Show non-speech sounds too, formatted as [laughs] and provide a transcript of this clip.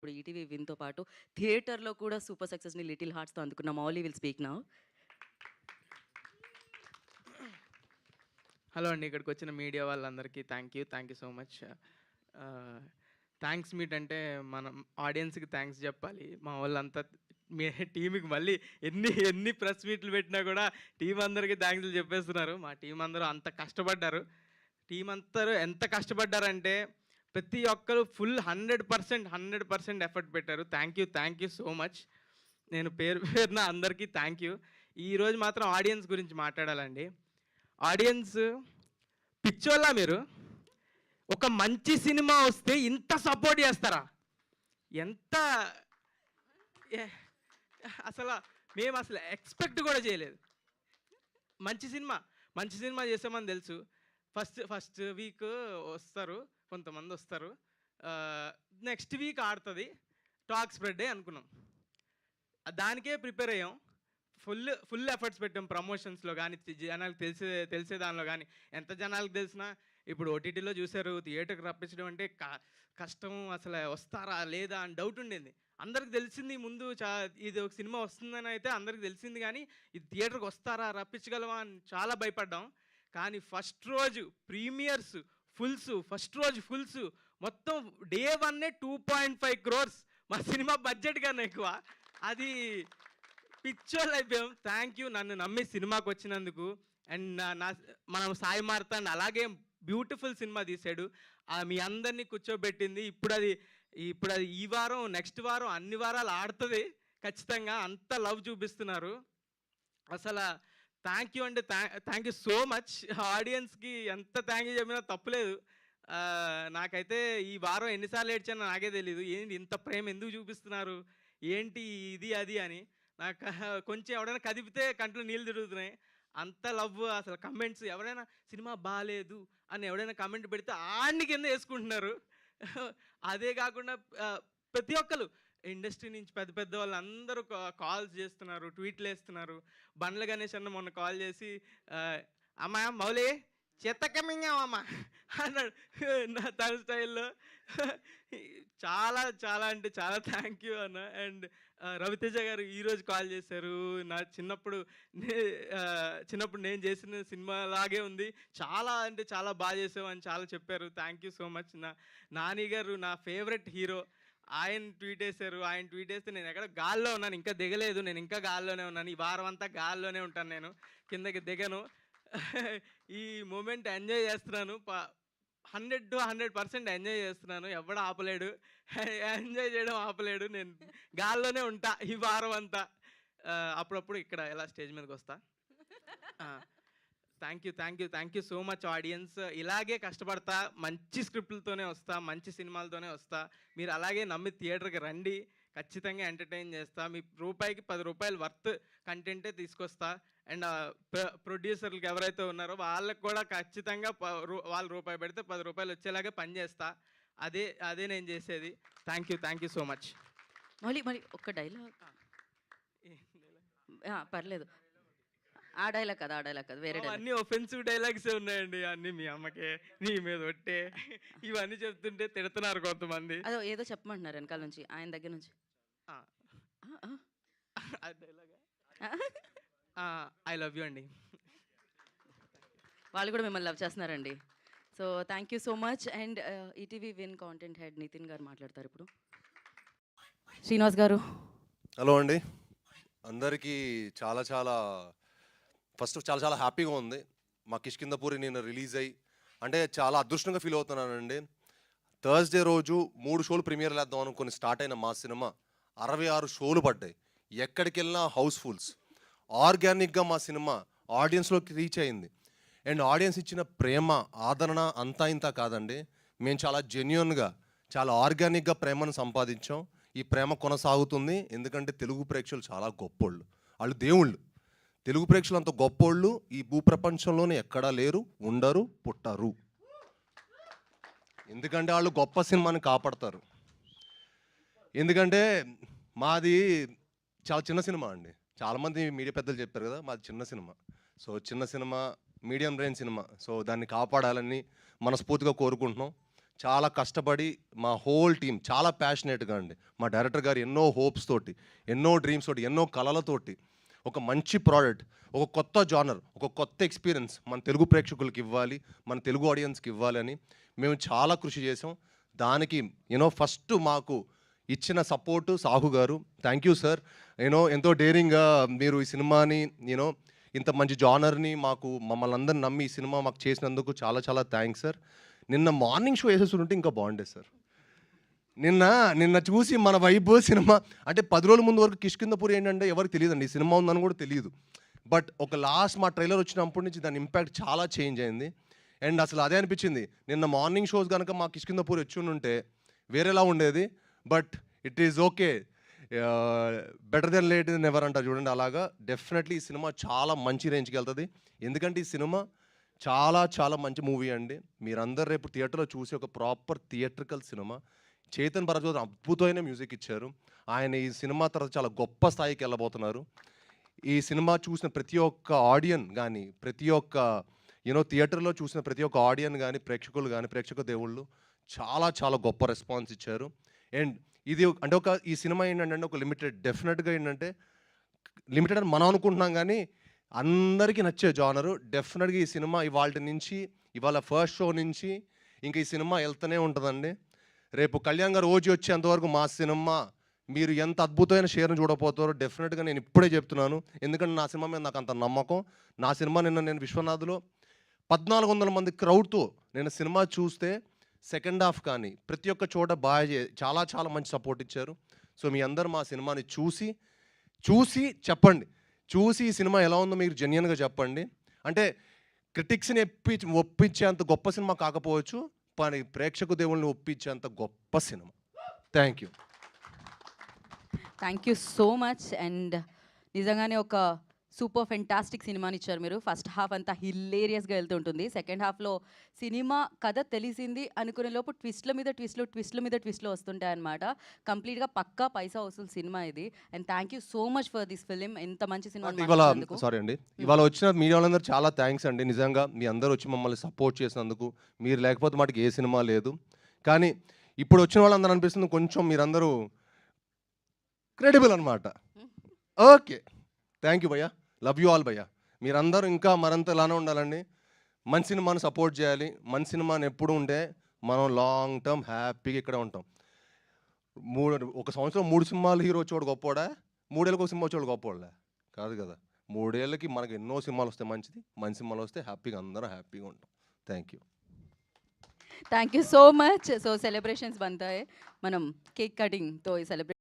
ఇప్పుడు ఈటీవీ విన్‌తో పాటు థియేటర్‌లో కూడా సూపర్ సక్సెస్‌ని 'లిటిల్ హార్ట్స్‌తో' అందుకున్న మౌలీ విల్ స్పీక్ నా హలో అండి. ఇక్కడికి వచ్చిన మీడియా వాళ్ళందరికీ thank you. Thank you so much. Thanks meet అంటే మనం ఆడియన్స్‌కి థ్యాంక్స్ చెప్పాలి మా వాళ్ళంతా మీ టీమ్‌కి మళ్ళీ ఎన్ని ఎన్ని ప్రెస్ మీట్లు పెట్టినా కూడా టీం అందరికీ థ్యాంక్స్లు చెప్పేస్తున్నారు. మా టీం అందరూ అంత కష్టపడ్డారు. టీం అందరూ ఎంత కష్టపడ్డారంటే ప్రతి ఒక్కరు ఫుల్ 100% 100% ఎఫర్ట్ పెట్టారు. Thank you. Thank you so much. నేను పేరు [laughs] పేరున అందరికీ థ్యాంక్ యూ. ఈరోజు మాత్రం ఆడియన్స్ గురించి మాట్లాడాలండి. ఆడియన్స్ పిచ్చోళ్ళా మీరు? ఒక మంచి సినిమా వస్తే ఇంత సపోర్ట్ చేస్తారా? ఎంత అసలు మేము అసలు ఎక్స్‌పెక్ట్ కూడా చేయలేదు. మంచి సినిమా, మంచి సినిమా చేసామని తెలుసు. ఫస్ట్ ఫస్ట్ వీక్ వస్తారు. కొంతమంది వస్తారు నెక్స్ట్ వీక్ ఆడుతుంది టాక్ స్ప్రెడ్డే అనుకున్నాం. దానికే ప్రిపేర్ అయ్యాం. ఫుల్ ఫుల్ ఎఫర్ట్స్ పెట్టాం ప్రమోషన్స్‌లో కానీ జనాలకు తెలిసే తెలిసే దానిలో కానీ ఎంత జనాలకు తెలిసినా ఇప్పుడు ఓటీటీలో చూసారు. థియేటర్‌కి రప్పించడం అంటే క కష్టం. అసలు వస్తారా? లేదా? అని డౌట్ ఉండింది. అందరికి తెలిసింది ముందు చా ఇది ఒక సినిమా వస్తుందని అయితే అందరికి తెలిసింది కానీ ఇది థియేటర్‌కి వస్తారా? రప్పించగలమా? అని చాలా భయపడ్డాం. కానీ ఫస్ట్ రోజు ప్రీమియర్స్, ఫుల్స్, ఫస్ట్ రోజు ఫుల్స్ మొత్తం డే వన్నే 2.5 క్రోర్స్ మా సినిమా బడ్జెట్ కన్నా ఎక్కువ. అది పిచ్చోళ్ళైపోయాం. థ్యాంక్ యూ నన్ను నమ్మి సినిమాకి వచ్చినందుకు అండ్ నా నా మనం సాయి మార్తాండ్ అలాగే బ్యూటిఫుల్ సినిమా తీశాడు. మీ అందరిని కూర్చోబెట్టింది. ఇప్పుడు అది ఇప్పుడు అది ఈ వారం, నెక్స్ట్ వారం అన్ని వారాలు ఆడుతుంది ఖచ్చితంగా. అంత లవ్ చూపిస్తున్నారు. అసలు థ్యాంక్ యూ అండి థ్యాంక్ యూ సో మచ్. ఆడియన్స్‌కి ఎంత థ్యాంక్ యూ చెప్పినా తప్పులేదు. నాకైతే ఈ వారం ఎన్నిసార్లు ఏడ్చానో నాకే తెలీదు. ఏంటి ఇంత ప్రేమ ఎందుకు చూపిస్తున్నారు? ఏంటి ఇది, అది అని. నాకు కొంచెం ఎవడైనా కదిపితే కంట్లో నీళ్ళు తిరుగుతున్నాయి. అంత లవ్ అసలు కమెంట్స్ ఎవరైనా సినిమా బాగాలేదు అని ఎవడైనా కమెంట్ పెడితే ఆడిని కింద వేసుకుంటున్నారు అదే కాకుండా ప్రతి ఒక్కరు ఇండస్ట్రీ నుంచి పెద్ద పెద్ద వాళ్ళందరూ అందరూ కాల్స్ చేస్తున్నారు. ట్వీట్లు వేస్తున్నారు బండ్ల గణేష్ అన్న మొన్న కాల్ చేసి "అమ్మా మౌలే చెత్తకమింగామమ్మా అన్నాడు. నా తన స్టైల్‌లో. చాలా చాలా అంటే చాలా థ్యాంక్ యూ అన్న. అండ్ రవితేజ గారు ఈరోజు కాల్ చేశారు. నా చిన్నప్పుడు నే చిన్నప్పుడు నేను చేసిన సినిమా లాగే ఉంది. చాలా అంటే చాలా బాగా చేసావు అని చాలా చెప్పారు. Thank you so much. నా నాని గారు నా ఫేవరెట్ హీరో. ఆయన ట్వీట్ వేశారు ఆయన ట్వీట్ వేస్తే నేను ఎక్కడ గాల్లో ఉన్నాను. ఇంకా దిగలేదు. నేను ఇంకా గాల్లోనే ఉన్నాను. ఈ వారం అంతా గాల్లోనే ఉంటాను నేను. కిందకి దిగను. [laughs] ఈ మూమెంట్ ఎంజాయ్ చేస్తున్నాను. ప 100-100% ఎంజాయ్ చేస్తున్నాను. ఎవడు ఆపలేడు. [laughs] ఎంజాయ్ చేయడం ఆపలేడు. నేను గాల్లోనే ఉంటా ఈ వారం అంతా. అప్పుడప్పుడు ఇక్కడ ఎలా స్టేజ్ మీదకొస్తా. వస్తాను thank you. Thank you. Thank you so much audience. ఇలాగే కష్టపడతా. మంచి స్క్రిప్ట్‌లతోనే వస్తా. మంచి సినిమాలతోనే వస్తా. మీరు అలాగే నమ్మి థియేటర్‌కి రండి. ఖచ్చితంగా ఎంటర్‌టైన్ చేస్తా. మీ రూపాయికి రూ. 10 వర్త్ కంటెంటే తీసుకొస్తా. అండ్ ప్రొడ్యూసర్‌లకి ఎవరైతే ఉన్నారో వాళ్ళకి కూడా ఖచ్చితంగా వాళ్ళు రూపాయి పెడితే రూ. 10 వచ్చేలాగా పని చేస్తా. అదే అదే నేను చేసేది. Thank you. Thank you so much. Mouli మరి ఒక్క డైలాగ్! పర్లేదు. ఆ డైలాగ్ కాదు. ఆ డైలాగ్ కాదు. వేరే డైలాగ్. అన్నీ ఒఫెన్సివ్ డైలాగ్సే ఉన్నాయండి. అన్నీ మీ అమ్మకే, నీ మీద ఒట్టే ఇవన్నీ చెప్తుంటే తిడుతున్నారు కొంతమంది. అదో ఏదో చెప్పమంటున్నారు వెనకాల నుంచి. ఆయన దగ్గర నుంచి. ఆ! ఆ! ఆ! ఆ డైలాగా? ఆ! ఐ లవ్ యూ అండి. వాళ్ళు కూడా మిమ్మల్ని లవ్ చేస్తున్నారండి. So thank you so much. And ETV win content head Nitin గారు మాట్లాడతారు ఇప్పుడు. శ్రీనివాస్ గారు. హలో అండి. అందరికీ చాలా చాలా ఫస్ట్ చాలా చాలా హ్యాపీగా ఉంది. మా కిష్కిందపూరి నేను రిలీజ్ అయ్యి అంటే చాలా అదృష్టంగా ఫీల్ అవుతున్నానండి. థర్స్‌డే రోజు మూడు షోలు ప్రీమియర్‌లేద్దాం అనుకుని స్టార్ట్ అయిన మా సినిమా 66 షోలు పడ్డాయి. ఎక్కడికెళ్ళినా హౌస్‌ఫుల్స్. ఆర్గానిక్‌గా మా సినిమా ఆడియన్స్‌లోకి రీచ్ అయింది. అండ్ ఆడియన్స్ ఇచ్చిన ప్రేమ, ఆదరణ అంతా ఇంత కాదండి. మేము చాలా జెన్యున్గా చాలా ఆర్గానిక్‌గా ప్రేమను సంపాదించాం. ఈ ప్రేమ కొనసాగుతుంది. ఎందుకంటే తెలుగు ప్రేక్షకులు చాలా గొప్పోళ్ళు. వాళ్ళు దేవుళ్ళు. తెలుగు ప్రేక్షకులు అంత గొప్పోళ్ళు ఈ భూప్రపంచంలోనే ఎక్కడా లేరు, ఉండరు, పుట్టరు. ఎందుకంటే వాళ్ళు గొప్ప సినిమాని కాపాడతారు. ఎందుకంటే మాది చాలా చిన్న సినిమా అండి. చాలామంది మీడియా పెద్దలు చెప్పారు కదా! మాది చిన్న సినిమా. సో చిన్న cinema, medium range cinema. So దాన్ని కాపాడాలని మనస్ఫూర్తిగా కోరుకుంటున్నాం. చాలా కష్టపడి మా హోల్ టీం చాలా ప్యాషనేట్గా అండి మా డైరెక్టర్ గారు ఎన్నో హోప్స్ తోటి ఎన్నో డ్రీమ్స్ తోటి ఎన్నో కళలతోటి ఒక మంచి ప్రోడక్ట్ ఒక కొత్త జానర్ ఒక కొత్త ఎక్స్పీరియన్స్ మన తెలుగు ప్రేక్షకులకి ఇవ్వాలి మన తెలుగు ఆడియన్స్కి ఇవ్వాలని మేము చాలా కృషి చేసాం దానికి యూనో ఫస్ట్ మాకు ఇచ్చిన సపోర్టు సాహు గారు. థ్యాంక్ యూ సార్ యూనో ఎంతో డేరింగ్గా మీరు ఈ సినిమాని యూనో ఇంత మంచి జానర్ని మాకు మమ్మల్ని అందరిని నమ్మి ఈ సినిమా మాకు చేసినందుకు చాలా చాలా థ్యాంక్స్ సార్ నిన్న మార్నింగ్ షో వేసేస్తుంటే ఇంకా బాగుండేది సార్ నిన్న నిన్న చూసి మన వైబ్ సినిమా అంటే పది రోజుల ముందు వరకు కిష్కిందపూర్ ఏంటంటే ఎవరికి తెలియదండి. ఈ సినిమా ఉందని కూడా తెలియదు. బట్ ఒక లాస్ట్ మా ట్రైలర్ వచ్చినప్పటి నుంచి దాని ఇంపాక్ట్ చాలా చేంజ్ అయింది. అండ్ అసలు అదే అనిపించింది. నిన్న మార్నింగ్ షోస్ కనుక మా కిష్కిందపూర్ వచ్చి ఉంటే వేరేలా ఉండేది. But it is okay. Better then late then ever అంటారు చూడండి అలాగా. డెఫినెట్లీ ఈ సినిమా చాలా మంచి రేంజ్కి వెళ్తుంది. ఎందుకంటే ఈ సినిమా చాలా చాలా మంచి మూవీ అండి. మీరందరూ రేపు థియేటర్లో చూసే ఒక proper theatrical cinema. Chetan Bharadwaj అద్భుతమైన మ్యూజిక్ ఇచ్చారు. ఆయన ఈ సినిమా తర్వాత చాలా గొప్ప స్థాయికి వెళ్ళబోతున్నారు. ఈ సినిమా చూసిన ప్రతి ఒక్క ఆడియన్ కానీ ప్రతి ఒక్క యూనో థియేటర్లో చూసిన ప్రతి ఒక్క ఆడియన్ కానీ ప్రేక్షకులు కానీ ప్రేక్షక దేవుళ్ళు చాలా చాలా గొప్ప రెస్పాన్స్ ఇచ్చారు. అండ్ ఇది అంటే ఒక ఈ సినిమా ఏంటంటే ఒక లిమిటెడ్ డెఫినెట్గా ఏంటంటే లిమిటెడ్ అని మనం అనుకుంటున్నాం కానీ అందరికీ నచ్చే జానరు. డెఫినెట్గా ఈ సినిమా ఇవాళ నుంచి ఇవాళ ఫస్ట్ షో నుంచి ఇంకా ఈ సినిమా వెళ్తూనే ఉంటుందండి. రేపు కళ్యాణ్ గారు ఓజీ వచ్చేంతవరకు మా సినిమా మీరు ఎంత అద్భుతమైన షేర్ని చూడబోతారో డెఫినెట్గా నేను ఇప్పుడే చెప్తున్నాను. ఎందుకంటే నా సినిమా మీద నాకు అంత నమ్మకం. నా సినిమా నిన్న నేను విశ్వనాథ్లో పద్నాలుగు వందల మంది క్రౌడ్తో నేను సినిమా చూస్తే సెకండ్ హాఫ్ కానీ ప్రతి ఒక్క చోట బాగా చే- చాలా చాలా మంచి సపోర్ట్ ఇచ్చారు. సో మీ అందరు మా సినిమాని చూసి చూసి చెప్పండి. చూసి ఈ సినిమా ఎలా ఉందో మీరు జెన్యున్గా చెప్పండి. అంటే క్రిటిక్స్ని ఎప్పి ఒప్పించేంత గొప్ప సినిమా కాకపోవచ్చు. కానీ ప్రేక్షకు దేవుళ్ళని ఒప్పించేంత గొప్ప cinema. Thank you thank you so much and నిజంగానే ఒక సూపర్ ఫెంటాస్టిక్ సినిమాని ఇచ్చారు మీరు. ఫస్ట్ హాఫ్ అంతా హిల్లేరియస్గా వెళ్తుంటుంది సెకండ్ హాఫ్లో సినిమా కథ తెలిసింది అనుకునే లోపు ట్విస్ట్ల మీద ట్విస్ట్లు ట్విస్ట్ల మీద ట్విస్ట్లు వస్తుంటాయి అనమాట కంప్లీట్గా పక్కా పైసా వసూలు సినిమా ఇది. And thank you so much for this film. ఎంత మంచి సినిమా ఇవాళ సారీ అండి. ఇవాళ వచ్చిన మీడియా వాళ్ళందరూ చాలా థ్యాంక్స్ అండి. నిజంగా మీ అందరూ వచ్చి మమ్మల్ని సపోర్ట్ చేసినందుకు. మీరు లేకపోతే మాటికి ఏ సినిమా లేదు. కానీ ఇప్పుడు వచ్చిన వాళ్ళందరూ అనిపిస్తుంది కొంచెం మీరందరూ క్రెడిబుల్ అనమాట [laughs] ఓకే. థ్యాంక్ యూ భయ్యా. లవ్ యూ ఆల్ భయ్యా. మీరందరూ ఇంకా మరంత ఇలానే ఉండాలండి. మంచి సినిమాని సపోర్ట్ చేయాలి. మన సినిమాని ఎప్పుడు ఉంటే మనం లాంగ్ టర్మ్ హ్యాపీగా ఇక్కడ ఉంటాం. మూడు ఒక సంవత్సరం మూడు సినిమాలు హీరో వచ్చేవాడు గొప్పోడా మూడేళ్ళకి ఒక సినిమా వచ్చేవాడు గొప్పోడా కాదు కదా. మూడేళ్ళకి మనకు ఎన్నో సినిమాలు వస్తే మంచిది. మంచి సినిమాలు వస్తే హ్యాపీగా అందరం హ్యాపీగా ఉంటాం. Thank you thank you so much so celebrations బంతాయి. మనం కేక్ కటింగ్తో ఈ సెలబ్రేషన్